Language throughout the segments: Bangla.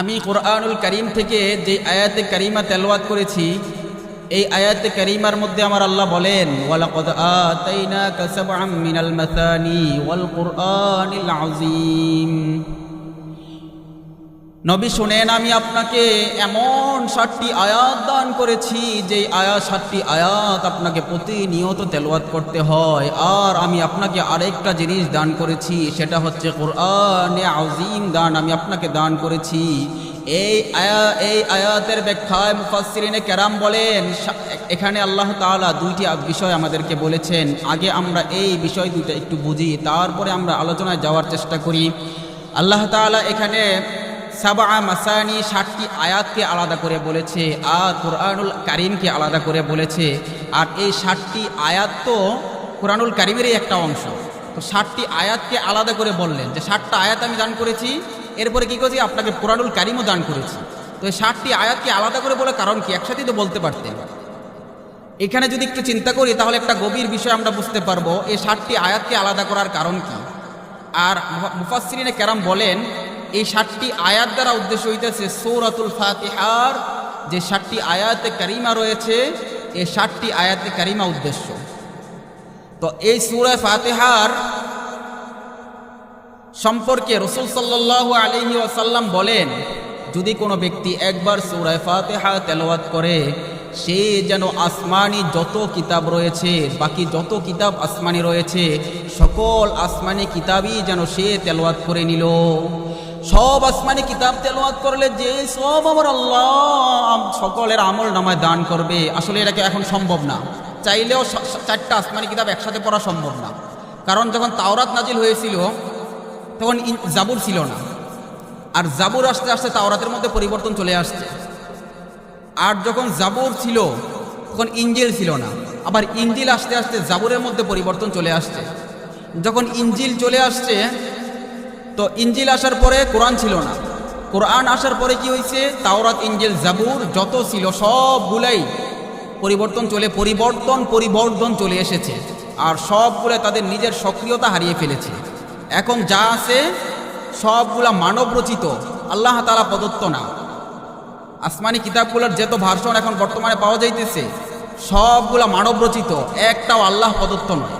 আমি কোরআনুল করিম থেকে যে আয়াতে করিমা তেলওয়াত করেছি, এই আয়াতে করিমার মধ্যে আমার আল্লাহ বলেন, ওয়ালাকাদ আতাইনাকা কাসাবাম মিনাল মাসানি ওয়াল কুরআনিল আযীম। নবী শোনেন, আমি আপনাকে এমন ষাটটি আয়াত দান করেছি যে আয়াত ষাটটি আয়াত আপনাকে প্রতিনিয়ত তেলওয়াত করতে হয়। আর আমি আপনাকে আরেকটা জিনিস দান করেছি, সেটা হচ্ছে কোরআনে আজিম দান আমি আপনাকে দান করেছি। এই আয়া এই আয়াতের ব্যাখ্যায় মুফাসসিরিনে কেরাম বলেন এখানে আল্লাহ তাআলা দুইটি বিষয় আমাদেরকে বলেছেন। আগে আমরা এই বিষয় দুইটা একটু বুঝি, তারপরে আমরা আলোচনায় যাওয়ার চেষ্টা করি। আল্লাহ তাআলা এখানে সাবা মাসানি ষাটটি আয়াতকে আলাদা করে বলেছে আর কোরআনুল কারিমকে আলাদা করে বলেছে। আর এই ষাটটি আয়াত তো কোরআনুল কারিমেরই একটা অংশ। তো ষাটটি আয়াতকে আলাদা করে বললেন। যে ষাটটা আয়াত আমি দান করেছি, এরপরে কী করছি? আপনাকে কোরআনুল কারিমও দান করেছি। তো এই ষাটটি আয়াতকে আলাদা করে বলে কারণ কি? একসাথেই তো বলতে পারতেন। এখানে যদি একটু চিন্তা করি, তাহলে একটা গভীর বিষয় আমরা বুঝতে পারব। এই ষাটটি আয়াতকে আলাদা করার কারণ কি? আর মুফাসসিরিনে কেরাম বলেন এই ষাটটি আয়াত দ্বারা উদ্দেশ্য হইতেছে সৌরাতুল ফাতিহার। যে ষাটটি আয়াতে কারিমা রয়েছে এই ষাটটি আয়াতে কারিমা উদ্দেশ্য। তো এই সুরায় ফাতেহার সম্পর্কে রসুল সাল্লাহ আলহি ওয়াসাল্লাম বলেন, যদি কোনো ব্যক্তি একবার সুরায় ফাতেহা তেলাওয়াত করে, সে যেন আসমানি যত কিতাব রয়েছে, বাকি যত কিতাব আসমানি রয়েছে, সকল আসমানি কিতাবই যেন সে তেলাওয়াত করে নিল। সব আসমানি কিতাব তেলাওয়াত করলে যে সব আমার আল্লাহ সকলের আমল নামায় দান করবে। আসলে এটাকে এখন সম্ভব না। চাইলেও চারটা আসমানি কিতাব একসাথে পড়া সম্ভব না। কারণ যখন তাওরাত নাজিল হয়েছিল, তখন জাবুর ছিল না। আর জাবুর আসতে আসতে তাওরাতের মধ্যে পরিবর্তন চলে আসছে। আর যখন জাবুর ছিল, তখন ইঞ্জিল ছিল না। আবার ইঞ্জিল আসতে আসতে জাবুরের মধ্যে পরিবর্তন চলে আসছে। যখন ইঞ্জিল চলে আসছে তো ইঞ্জিল আসার পরে কোরআন ছিল না। কোরআন আসার পরে কি হয়েছে তাওরাত ইঞ্জিল জাবুর যত ছিল সবগুলাই পরিবর্তন চলে, পরিবর্তন পরিবর্তন চলে এসেছে। আর সবগুলো তাদের নিজের সক্রিয়তা হারিয়ে ফেলেছে। এখন যা আছে, সবগুলা মানব রচিত। আল্লাহ তালা প্রদত্ত না। আসমানি কিতাবগুলোর যত ভার্সন এখন বর্তমানে পাওয়া যাইতেছে, সবগুলা মানব রচিত। একটাও আল্লাহ প্রদত্ত নয়।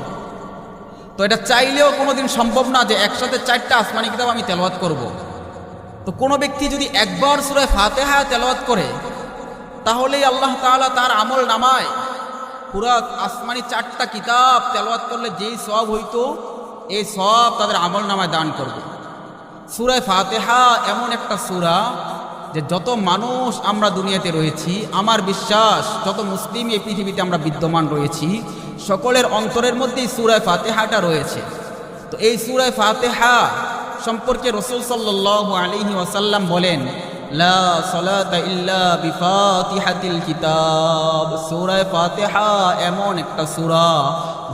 তো এটা চাইলেও কোনোদিন সম্ভব না যে একসাথে চারটা আসমানি কিতাব আমি তেলাওয়াত করব। তো কোনো ব্যক্তি যদি একবার সুরায় ফাতেহা তেলাওয়াত করে, তাহলেই আল্লাহ তাআলা তার আমল নামায় পুরা আসমানি চারটা কিতাব তেলাওয়াত করলে যেই সব হইতো, এই সব তাদের আমল নামায় দান করবে সুরায় ফাতেহা এমন একটা সুরা যে যত মানুষ আমরা দুনিয়াতে রয়েছি, আমার বিশ্বাস, যত মুসলিম এই পৃথিবীতে আমরা বিদ্যমান রয়েছি, সকলের অন্তরের মধ্যেই সুরায় ফাতেহাটা রয়েছে। তো এই সুরায় ফাতেহা সম্পর্কে রসুল সাল্লাহ আলিহি ওয়াসাল্লাম বলেন এমন একটা সূরা,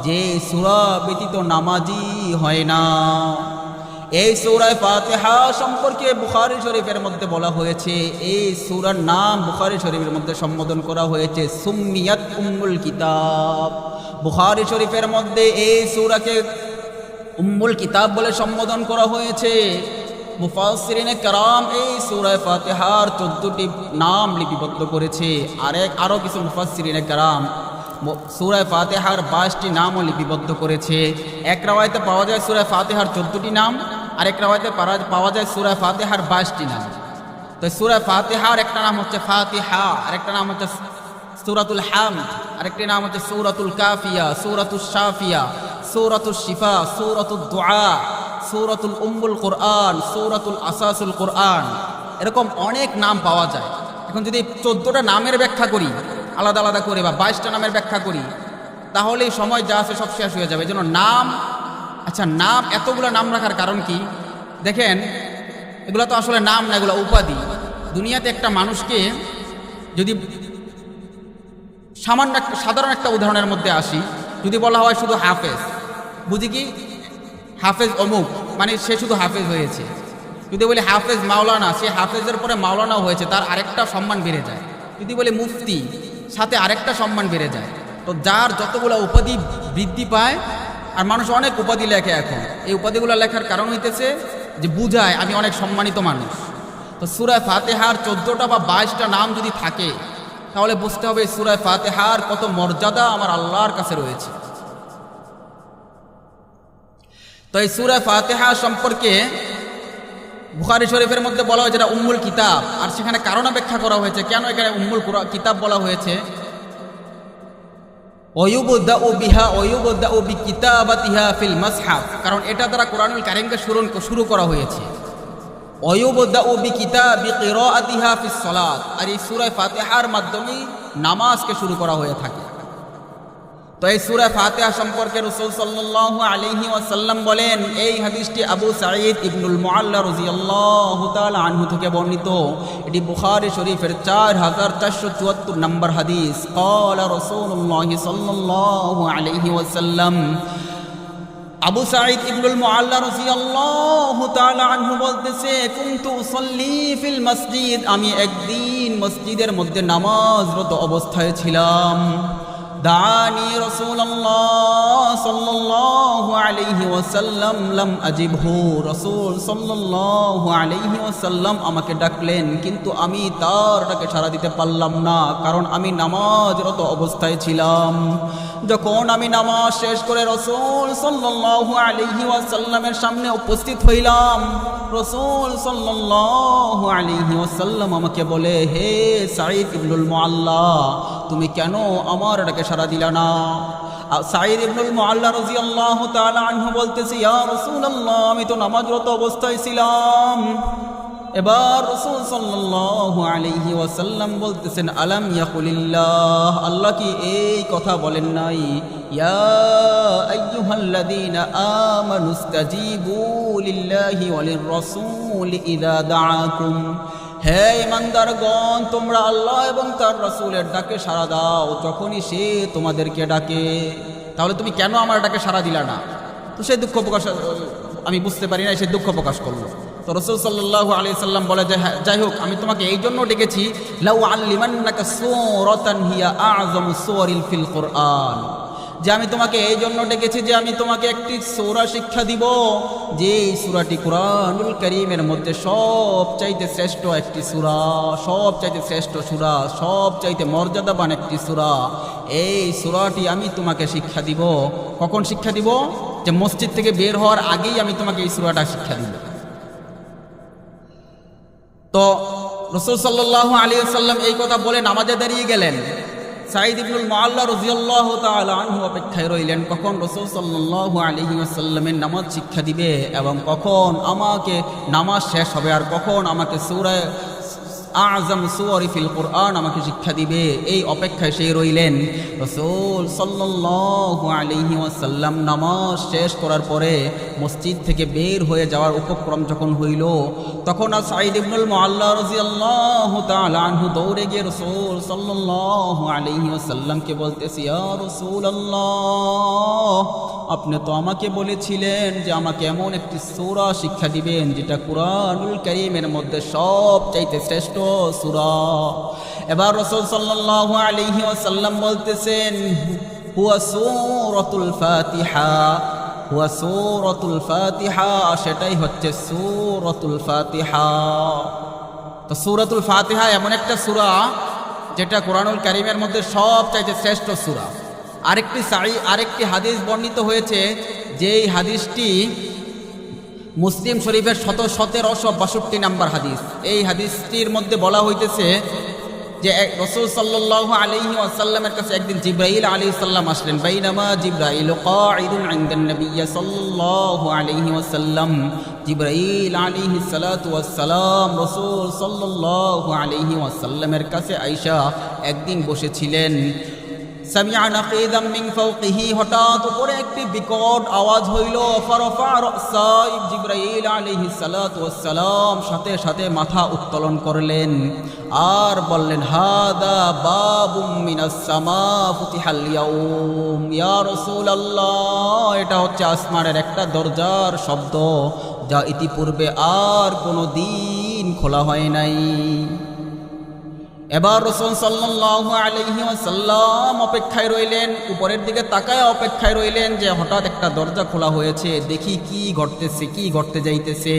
যে সূরা ব্যতীত নামাজি হয় না। এই সূরায় ফাতিহা সম্পর্কে বুখারি শরীফের মধ্যে বলা হয়েছে, এই সূরার নাম বুখারি শরীফের মধ্যে সম্বোধন করা হয়েছে, সুম্মিয়াত উম্মুল কিতাব। বুখারি শরীফের মধ্যে এই সূরাকে উম্মুল কিতাব বলে সম্বোধন করা হয়েছে। মুফাসসিরিনে কারাম এই সুরায় ফাতেহার চোদ্দটি নাম লিপিবদ্ধ করেছে। আরেক আরও কিছু মুফাসসিরিনে কারাম সুরায় ফাতেহার বাইশটি নামও লিপিবদ্ধ করেছে। এক রাওয়ায়তে পাওয়া যায় সুরায় ফাতেহার চোদ্দটি নাম। আরেক রাওয়ায়তে পারা- পাওয়া যায় সূরায়ে ফাতেহার বাইশটি নাম। তো সূরায়ে ফাতিহার একটা নাম হচ্ছে ফাতিহা, আরেকটা নাম হচ্ছে সূরাতুল হাম আরেকটি নাম হচ্ছে সূরাতুল কাফিয়া সূরাতুল শাফিয়া সূরাতুল শিফা সূরাতুল দোয়া সূরাতুল উম্মুল কোরআন, সূরাতুল আসাসুল কোরআন। এরকম অনেক নাম পাওয়া যায়। এখন যদি চোদ্দোটা নামের ব্যাখ্যা করি, আলাদা আলাদা করে বা বাইশটা নামের ব্যাখ্যা করি তাহলে সময় যা আছে সব শেষ হয়ে যাবে। এই নাম আচ্ছা নাম, এতগুলো নাম রাখার কারণ কি? দেখেন, এগুলো তো আসলে নাম না, এগুলো উপাধি। দুনিয়াতে একটা মানুষকে যদি সামান্য একটা, সাধারণ একটা উদাহরণের মধ্যে আসি, যদি বলা হয় শুধু হাফেজ, বুঝি কি? হাফেজ অমুক মানে সে শুধু হাফেজ হয়েছে। যদি বলি হাফেজ মাওলানা, সে হাফেজের পরে মাওলানাও হয়েছে, তার আরেকটা সম্মান বেড়ে যায়। যদি বলি মুফতি, সাথে আরেকটা সম্মান বেড়ে যায়। তো যার যতগুলো উপাধি বৃদ্ধি পায় আর মানুষ অনেক উপাধি লেখে এখন। এই উপাধিগুলো লেখার কারণ হইতেছে যে বুঝায় আমি অনেক সম্মানিত মানুষ। তো সুরায় ফাতেহার চোদ্দোটা বা বাইশটা নাম যদি থাকে, তাহলে বুঝতে হবে সুরায় ফাতেহার কত মর্যাদা আমার আল্লাহর কাছে রয়েছে। তো এই সুরায় ফাতেহা সম্পর্কে বুখারি শরীফের মধ্যে বলা হয়েছে এটা উম্মুল কিতাব, আর সেখানে কারণ ব্যাখ্যা করা হয়েছে। কেন এখানে উম্মুল কিতাব বলা হয়েছে? অয়ুবুদ্দা ও বিহা অয়ুবদাউ বি কিতাবাতিহা ফিল মাসহাফ কারণ এটা দ্বারা কোরআনুল কারিমকে শুরু শুরু করা হয়েছে। অয়ুবদাউ বি কিতাবি কিরাআতিহা ফিস সালাত আর এই সূরা ফাতিহার মাধ্যমে নামাজকে শুরু করা হয়ে থাকে। তো এই সুরা ফাতেহা সম্পর্কে রসুল সাল্লাহ আলিহি ওয়াসাল্লাম বলেন, এই হাদিসটি আবু সাঈদ ইবনুল মোয়াল্লা রজি আল্লাহ আনহু থেকে বর্ণিত। এটি বুখারি শরীফের চার হাজার চারশো চুয়াত্তর নম্বর হাদিস। কল রসুল্লাহ সাল্লাহ আলিহি ওয়াসাল্লাম। আবু সাঈদ ইবনুল মুআল্লা রাদিয়াল্লাহু আনহু বলতেছে, কিন্তু উসাল্লি মসজিদ। আমি একদিন মসজিদের মধ্যে নামাজরত অবস্থায় ছিলাম। দানি রাসূলুল্লাহ সাল্লাল্লাহু আলাইহি ওয়াসাল্লাম লাম আজিবহু। রাসূল সাল্লাল্লাহু আলাইহি ওয়াসাল্লাম আমাকে ডাকলেন, কিন্তু আমি তার ডাকে সাড়া দিতে পারলাম না, কারণ আমি নামাজরত অবস্থায় ছিলাম। যখন আমি নামাজ শেষ করে রসুল সাল্লাল্লাহু আলাইহি ওয়াসাল্লামের সামনে উপস্থিত হইলাম, রসুল সাল্লাল্লাহু আলাইহি ওয়াসাল্লাম আমাকে বলে, হে সাঈদ ইবনুল মুআল্লা তুমি কেন আমার ডাকে সাড়া দিলা না? সাঈদ ইবনুল মুআল্লা রাদিয়াল্লাহু তাআলা আনহু বলতেছে, ইয়া রাসূলুল্লাহ, আমি তো নামাজরত অবস্থায় ছিলাম। এবার রসুল সাল্লাল্লাহু আলাইহি ওয়াসাল্লাম বলতেছেন, আলাম ইয়াকুলিল্লাহ? আল্লাহ কি এই কথা বলেন নাই? আমানুস্তাজীবু লিল্লাহি ওয়ালির রাসূল ইযা দাআকুম। হে ইমানদারগণ তোমরা আল্লাহ এবং তার রাসূলের ডাকে সাড়া দাও যখনই সে তোমাদেরকে ডাকে। তাহলে তুমি কেন আমার ডাকে সাড়া দিলা না? তো সে দুঃখ প্রকাশ আমি বুঝতে পারি না সে দুঃখ প্রকাশ করল। তো রসুল সাল্লাহ আলি সাল্লাম বলে যে হ্যাঁ, যাই হোক আমি তোমাকে এই জন্য ডেকেছি লাউ আল্লিমান্নাকা সূরাতান হিয়া আযম সুওয়ারিল ফিল কোরআন। যে আমি তোমাকে এই জন্য ডেকেছি যে আমি তোমাকে একটি সূরা শিক্ষা দিব। যে সূরাটি কোরআনুল করিমের মধ্যে সব চাইতে শ্রেষ্ঠ একটি সূরা সব চাইতে শ্রেষ্ঠ সূরা সব চাইতে মর্যাদাবান একটি সূরা, এই সূরাটি আমি তোমাকে শিক্ষা দিব। কখন শিক্ষা দিব? যে মসজিদ থেকে বের হওয়ার আগেই আমি তোমাকে এই সূরাটা শিক্ষা দিব। তো রসুল সাল্লাহ আলী সাল্লাম এই কথা বলে নামাজে দাঁড়িয়ে গেলেন। সাইদ ইবনুল মাল্লা রজিয়াল্লাহ তালু অপেক্ষায় রইলেন, কখন রসুল সাল্লাহ আলহি আসাল্লামের নামাজ শিক্ষা দিবে এবং কখন আমাকে নামাজ শেষ হবে আর কখন আমাকে সূরায় আজম সুয়ারি ফিল কোরআন আমাকে শিক্ষা দিবে। এই অপেক্ষায় সেই রইলেন। রসুল সাল্লাল্লাহু আলাইহি ওয়াসাল্লাম নামাজ শেষ করার পরে মসজিদ থেকে বের হয়ে যাওয়ার উপক্রম যখন হইল, তখন আর সাইদ ইবনুল মুআল্লা রাদিয়াল্লাহু তাআলা আনহু দৌড়ে গিয়ে রসুল সাল্লাল্লাহু আলাইহি ওয়াসাল্লামকে বলতেছি রসুল আল্লাহ আপনি তো আমাকে বলেছিলেন যে আমাকে এমন একটি সূরা শিক্ষা দিবেন যেটা কুরআনুল কারীমের মধ্যে সব চাইতে শ্রেষ্ঠ সূরা। এবার রাসূল সাল্লাল্লাহু আলাইহি ওয়াসাল্লাম বলতেছেন, হুয়া সূরাতুল ফাতিহা। হুয়া সূরাতুল ফাতিহা, সেটাই হচ্ছে সূরাতুল ফাতিহা। তো সূরাতুল ফাতিহা এমন একটা সূরা, যেটা কোরআনুল কারীমের মধ্যে সব চাইতে শ্রেষ্ঠ সূরা। আরেকটি সাই আরেকটি হাদিস বর্ণিত হয়েছে, যেই হাদিসটি মুসলিম শরীফের শত সতেরোশো বাষট্টি নাম্বার হাদিস। এই হাদিসটির মধ্যে বলা হইতেছে যে রসুল সাল্লাহ আলহি আসাল্লামের কাছে একদিন জিব্রাইল আলী সাল্লাম আসলেন, বাইনামা জিব্রাইল কাঈদুন ইনদান নবিয়্য সাল্লাল্লাহু আলাইহি ওয়াসাল্লাম। জিব্রাইল আলাইহি সালাতু রসুল সাল্লাল্লাহু আলাইহি ওয়াসাল্লামের কাছে আয়েশা একদিন বসেছিলেন। সামিয়া নাকিদাম মিন ফাওকিহি হঠাৎ উপরে একটি বিকট আওয়াজ হইল সাথে সাথে মাথা উত্তোলন করলেন আর বললেন, হাদা বাবুম মিনাস সামা ইয়া এটা হচ্ছে আসমানের একটা দরজার শব্দ, যা ইতিপূর্বে আর কোনো দিন খোলা হয় নাই। এবার রসুল সাল্লাল্লাহু আলাইহি ওয়াসাল্লাম অপেক্ষায় রইলেন, উপরের দিকে তাকায় অপেক্ষায় রইলেন যে হঠাৎ একটা দরজা খোলা হয়েছে, দেখি কি ঘটতেছে, কি ঘটতে যাইতেছে।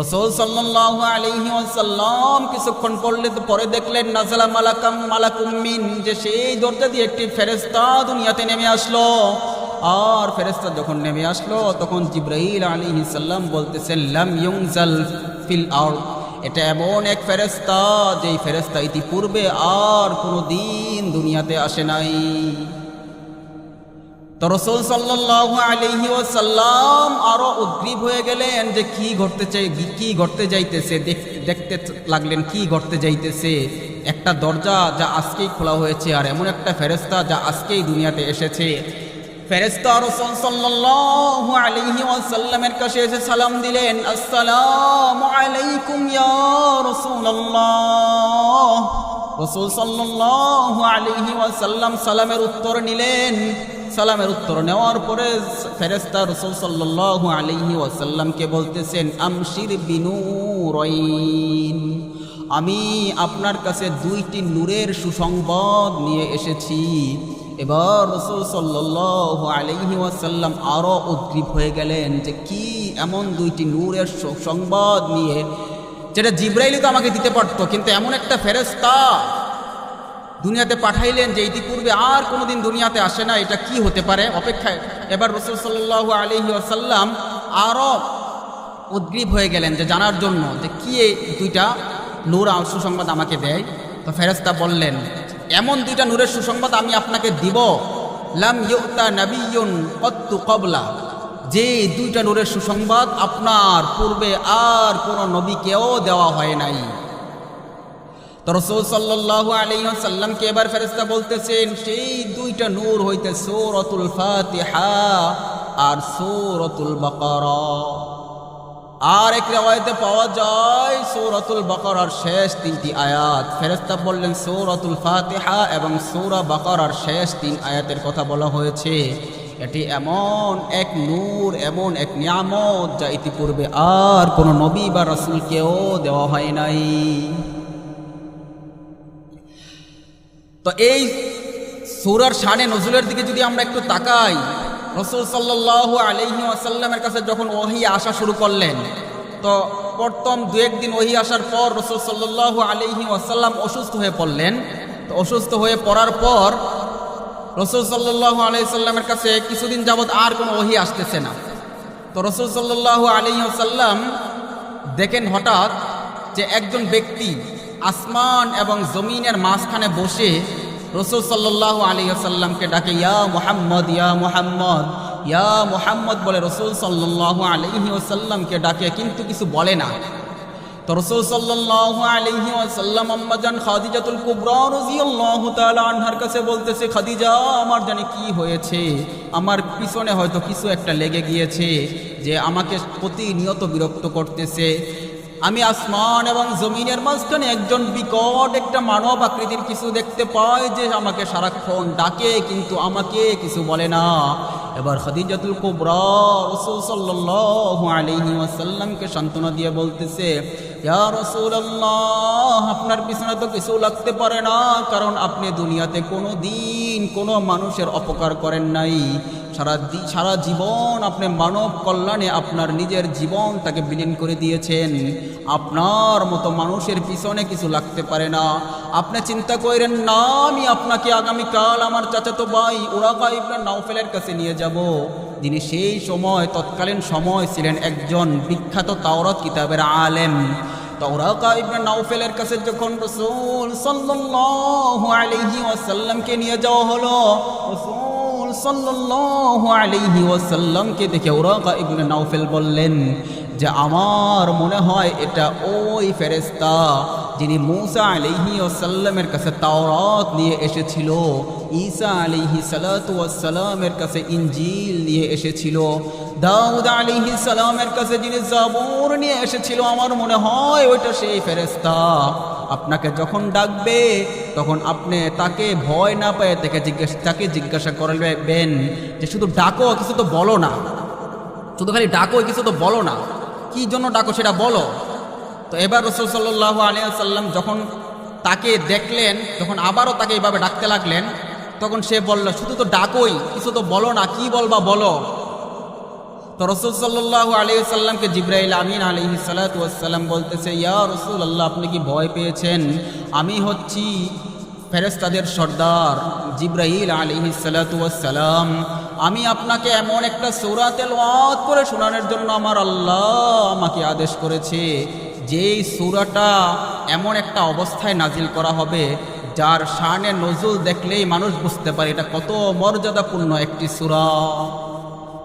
রসুল সাল্লাল্লাহু আলাইহি ওয়াসাল্লাম কিছুক্ষণ পড়লে পরে দেখলেন নাজালা মালাকাম মালাকুম মিন, যে সেই দরজা দিয়ে একটি ফেরেস্তা দুনিয়াতে নেমে আসলো। আর ফেরেস্তা যখন নেমে আসলো, তখন জিব্রাইল আলাইহিস সালাম বলতেছেন, লাম ইউনজাল ফিল আরদ। এটা এমন এক ফেরেস্তা যেই ফেরেশতা ইতিপূর্বে আর কোনো দিন দুনিয়াতে আসে নাই। তো রসুল সাল্লাল্লাহু আলাইহি ওয়াসাল্লাম আরও উদ্গ্রীব হয়ে গেলেন যে কি ঘটতে চাই, কি ঘটতে যাইতেছে, দেখ- দেখতে লাগলেন কি ঘটতে যাইতেছে। একটা দরজা যা আজকেই খোলা হয়েছে আর এমন একটা ফেরেশতা যা আজকেই দুনিয়াতে এসেছে। ফেরেশতা রসুল সাল্লাল্লাহু আলাইহি ওয়াসাল্লামের কাছে এসে সালাম দিলেন, আসসালামু আলাইকুম ইয়া রাসূলুল্লাহ। রসুল সাল্লাল্লাহু আলাইহি ওয়াসাল্লাম সালামের উত্তর নিলেন। সালামের উত্তর নেওয়ার পরে ফেরেস্তা রসুল সাল্লাল্লাহু আলাইহি ওয়াসাল্লামকে বলতেছেন, আমশির বিনুরাইন আমি আপনার কাছে দুইটি নূরের সুসংবাদ নিয়ে এসেছি। এবার রসুল সাল্লাল্লাহু আলাইহি ওয়াসাল্লাম আরও উদ্গ্রীব হয়ে গেলেন যে কি এমন দুইটি নূরের সংবাদ নিয়ে, যেটা জিব্রাইলি তো আমাকে দিতে পারতো, কিন্তু এমন একটা ফেরেস্তা দুনিয়াতে পাঠাইলেন যে ইতিপূর্বে আর কোনোদিন দুনিয়াতে আসে না, এটা কি হতে পারে? অপেক্ষায় এবার রসুল সাল্লাহ আলহি আসাল্লাম আরও উদ্গ্রীব হয়ে গেলেন যে জানার জন্য যে কি এই দুইটা নূর সুসংবাদ আমাকে দেয়। তো ফেরেস্তা বললেন এমন দুইটা নূরের সুসংবাদ আমি আপনাকে দিব। লাম ইউতা নাবিয়ুন কত্তু কবলা। যে দুইটা নূরের সুসংবাদ আপনার পূর্বে আর কোনো নবীকেও দেওয়া হয় নাই। তো রসুল সাল্লাল্লাহু আলাইহি সাল্লামকে এবার ফেরেশতা বলতেছেন, সেই দুইটা নূর হইতে সূরাতুল ফাতিহা আর সূরাতুল বাকারা। আর এক রেওয়ায়তে পাওয়া যায় সূরাতুল বাকারার শেষ তিনটি আয়াত। ফেরেশতা বললেন, সূরাতুল ফাতেহা এবং সূরা বাকারার শেষ তিন আয়াতের কথা বলা হয়েছে। এটি এমন এক নূর, এমন এক নিয়ামত যা ইতিপূর্বে আর কোনো নবী বা রাসূলকেও দেওয়া হয় নাই। তো এই সুরার শানে নজরুলের দিকে যদি আমরা একটু তাকাই রসুল সাল্লাহ আলহি আসাল্লামের কাছে যখন ওহি আসা শুরু করলেন, তো প্রথম দু একদিন ওহি আসার পর রসুল সাল্লাহ আলহি আসাল্লাম অসুস্থ হয়ে পড়লেন। তো অসুস্থ হয়ে পড়ার পর রসুল সাল্লাহ আলাইসাল্লামের কাছে কিছুদিন যাবৎ আর কোনো ওহি আসতেছে না। তো রসুল সাল্লাহ আলহি আসাল্লাম দেখেন হঠাৎ যে একজন ব্যক্তি আসমান এবং জমিনের মাঝখানে বসে রসুল সাল্লাহ আলী আসাল্লামকে ডাকে, ইয়া মোহাম্মদ ইয়া মোহাম্মদ ইয়া মোহাম্মদ বলে রসুল সাল্লাহ আলহি আসাল্লামকে ডাকে, কিন্তু কিছু বলে না। তো রসুল সাল্লাহ আলহি আসাল্লাম আম্মাজান খাদিজাতুল কুবরা রাদিয়াল্লাহু তাআলা আনহার কাছে বলতেছে, খাদিজা, আমার জানি কি হয়েছে? আমার পিছনে হয়তো কিছু একটা লেগে গিয়েছে যে আমাকে প্রতিনিয়ত বিরক্ত করতেছে। আমি আসমান এবং জমিনের মাঝখানে একজন বিকট একটা মানব আকৃতির কিছু দেখতে পাই যে আমাকে সারাক্ষণ ডাকে, কিন্তু আমাকে কিছু বলে না। এবার খাদিজাতুল কুবরা সান্ত্বনা দিয়ে বলতেছে আপনার পিছনে তো কিছু লাগতে পারে না, কারণ আপনি দুনিয়াতে কোনো দিন কোনো মানুষের অপকার করেন নাই। সারা সারা জীবন আপনি মানব কল্যাণে আপনার নিজের জীবন তাকে বিলীন করে দিয়েছেন। আপনার মতো মানুষের পিছনে কিছু লাগতে পারে না। আপনি চিন্তা করেন, না, আমি আপনাকে আগামীকাল আমার চাচাতো ভাই ওরাকা ইবনা নাউফেলের কাছে নিয়ে যাব। যিনি সেই সময়, তৎকালীন সময় ছিলেন একজন বিখ্যাত তাওরাত কিতাবের আলেম। তাওরাকা ইবনে নাউফেলের কাছে যখন রসুল সাল্লাল্লাহু ওয়াসাল্লামকে নিয়ে যাওয়া হলো, রসুল সাল্লাল্লাহু আলাইহি ওয়াসাল্লামকে দেখে ওরাকা ইবনে নাউফেল বললেন যে, আমার মনে হয় এটা ওই ফেরেস্তা যিনি মুসা আলাইহি ওয়াসাল্লামের কাছে তাওরাত নিয়ে এসেছিল, ঈসা আলিহি সালাতু ওয়াসালামের কাছে ইঞ্জিল নিয়ে এসেছিল, দাউদ আলিহি সালামের কাছে যিনি জাবুর নিয়ে এসেছিল, আমার মনে হয় ওইটা সেই ফেরেস্তা আপনাকে যখন ডাকবে, তখন আপনি তাকে ভয় না পেয়ে তাকে জিজ্ঞাসা তাকে জিজ্ঞাসা করবেন যে, শুধু ডাকো, কিছু তো বলো না। শুধু খালি ডাকো, কিছু তো বলো না। কি জন্য ডাকো সেটা বলো? তো এবার রসুল সাল্লাহ আলিয়াল্লাম যখন তাকে দেখলেন, যখন আবারও তাকে এইভাবে ডাকতে লাগলেন, তখন সে বলল, শুধু তো ডাকোই, কিছু তো বলো না, কি বলবা বলো? তো রসুল সাল্লাহ আলিয়া সাল্লামকে জিব্রাইল আমিন আলহি সালাতাম বলতেছে, ইয়া রসুল আল্লাহ আপনি কি ভয় পেয়েছেন? আমি হচ্ছি ফেরেস্তাদের সর্দার জিব্রাইল আলিহি সালাতাম আমি আপনাকে এমন একটা সৌরাতেল করে শোনানোর জন্য আমার আল্লাহ আমাকে আদেশ করেছে, যেই সূরাটা এমন একটা অবস্থায় নাজিল করা হবে, যার শানে নজুল দেখলেই মানুষ বুঝতে পারে এটা কত মর্যাদাপূর্ণ একটি সূরা।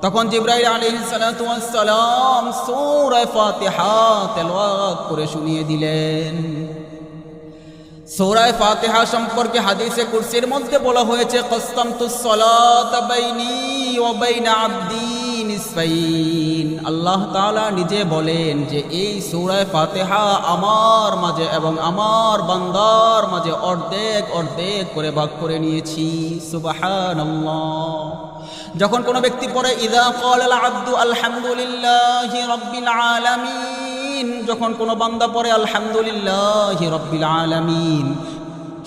তখন জিব্রাইল আলাইহিস সালাতু ওয়াস সালাম সূরা ফাতিহা তেলাওয়াত করে শুনিয়ে দিলেন। সৌরায় ফাতেহা সম্পর্কে হাদিসে কুরসির মধ্যে বলা হয়েছে নিসফাইন। আল্লাহ নিজে বলেন যে, এই সূরায় ফাতেহা আমার মাঝে এবং আমার বান্দার মাঝে অর্ধেক অর্ধেক করে ভাগ করে নিয়েছি। সুবহানাল্লাহ। যখন কোনো ব্যক্তি পড়ে, ইদা আল আব্দু আলহামদুলিল্লাহি রাব্বিল আলামিন, যখন কোনো বান্দা পড়ে, আলহামদুলিল্লাহ রব্বিল আলামিন,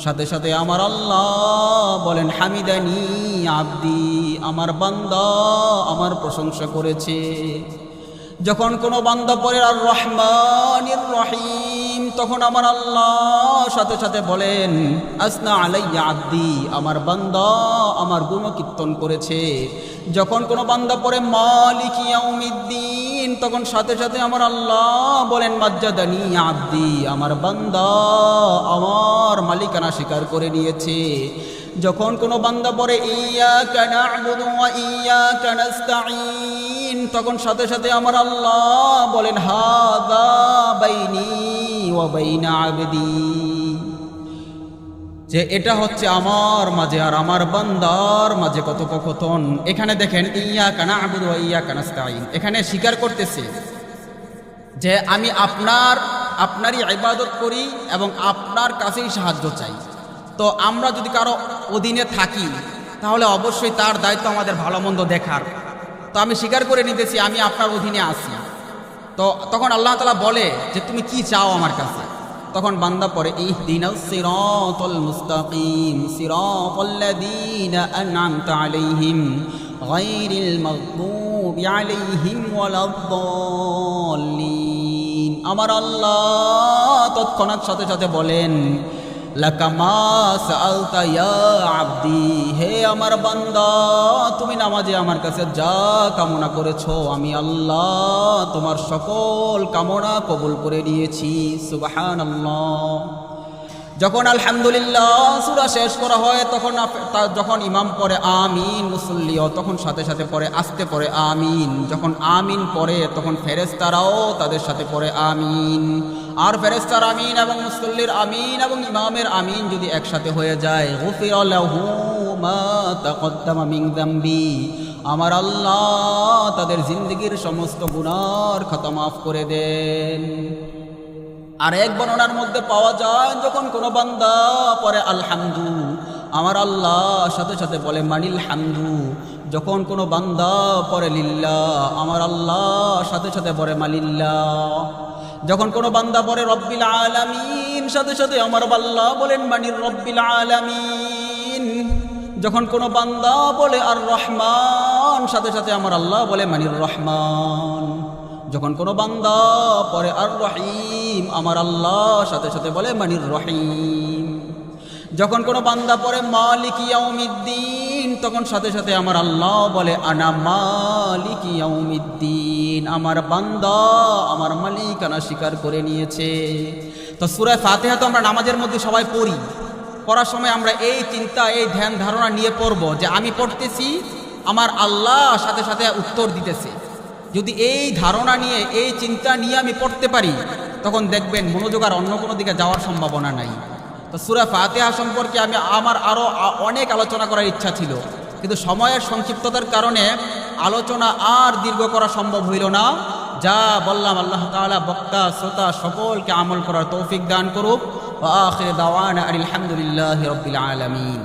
সাথে সাথে আমার আল্লাহ বলেন, হামিদানি আব্দি, আমার বান্দা আমার প্রশংসা করেছে। যখন কোনো বান্দা পড়ে, আর রহমান রহিম তখন আমার আল্লাহ সাথে সাথে বলেন আসনা আলাইয়া আব্দি, আমার বান্দা আমার গুণ কীর্তন করেছে। যখন কোনো বান্দা পরে মালিক তখন সাথে সাথে আমার আল্লাহ বলেন, মাজ্জাদানি আব্দি, আমার বান্দা আমার মালিকানা স্বীকার করে নিয়েছে। যখন কোনো বান্দা পড়ে ইয়া কানা ইয়া কানাস্তাইন তখন সাথে সাথে আমার আল্লাহ বলেন হাদা যে এটা হচ্ছে আমার মাঝে আর আমার বান্দার মাঝে কথোপকথন। এখানে দেখেন ইয়া কানা আবুদ ইয়া কানাস্তাইন এখানে স্বীকার করতেছে যে আমি আপনার, আপনারই ইবাদত করি এবং আপনার কাছেই সাহায্য চাই। তো আমরা যদি কারও অধীনে থাকি, তাহলে অবশ্যই তার দায়িত্ব আমাদের ভালো মন্দ দেখার। তো আমি স্বীকার করে নিতেছি, আমি আপনার অধীনে আছি। তো তখন আল্লাহ তালা বলে যে, তুমি কি চাও আমার কাছে? তখন বান্দা পরে আলাইহিম আমার আল্লাহ তৎক্ষণাৎ সাথে সাথে বলেন লাকামা সালতা ইয়া আবদি, হে আমার বান্দা, তুমি নামাজে আমার কাছে যা কামনা করেছ, আমি আল্লাহ তোমার সকল কামনা কবুল করে নিয়েছি, সুবহানাল্লাহ। যখন আলহামদুলিল্লাহ সুরা শেষ করা হয়, তখন যখন ইমাম পড়ে আমিন, মুসল্লিও তখন সাথে সাথে পড়ে, আসতে পড়ে আমিন। যখন আমিন পড়ে, তখন ফেরেস্তারাও তাদের সাথে পড়ে আমিন। আর ফেরেস্তার আমিন এবং মুসল্লির আমিন এবং ইমামের আমিন যদি একসাথে হয়ে যায় আমার আল্লাহ তাদের জিন্দগির সমস্ত গুনার খাতা মাফ করে দেন। আর এক বর্ণনার মধ্যে পাওয়া যায়, যখন কোনো বান্দা পরে আলহামদু, আমার আল্লাহ সাথে সাথে বলে মানিল হামদু। যখন কোনো বান্দা পরে লিল্লা আমার আল্লাহ সাথে সাথে পরে মালিল্লা যখন কোনো বান্দা পরে রব্বিল আলামিন সাথে সাথে আমার আল্লাহ বলেন মানির রব্বিল আলামিন যখন কোনো বান্দা বলে, আর রহমান সাথে সাথে আমার আল্লাহ বলে মানির রহমান যখন কোনো বান্দা পরে, আর রহিম আমার আল্লাহ সাথে সাথে বলে মানির রহিম যখন কোনো বান্দা পরে, মালিক ইয়াউমিদ্দিন তখন সাথে সাথে আমার আল্লাহ বলে, আনা মালিক ইয়াউমিদ্দিন আমার বান্দা, আমার মালিকানা স্বীকার করে নিয়েছে। তো সুরায় ফাতেহা তো আমরা নামাজের মধ্যে সবাই পড়ি। পড়ার সময় আমরা এই চিন্তা, এই ধ্যান ধারণা নিয়ে পড়ব যে আমি পড়তেছি, আমার আল্লাহ সাথে সাথে উত্তর দিতেছে। যদি এই ধারণা নিয়ে, এই চিন্তা নিয়ে আমি পড়তে পারি, তখন দেখবেন মনোযোগ আর অন্য কোনো দিকে যাওয়ার সম্ভাবনা নাই। তো সুরা ফাতেহা সম্পর্কে আমি, আমার আরও অনেক আলোচনা করার ইচ্ছা ছিল। কিন্তু সময়ের সংক্ষিপ্ততার কারণে আলোচনা আর দীর্ঘ করা সম্ভব হইল না। যা বললাম আল্লাহ তালা বক্তা, শ্রোতা সকলকে আমল করার তৌফিক দান করুক। আলহামদুলিল্লাহ রাব্বিল আলামিন।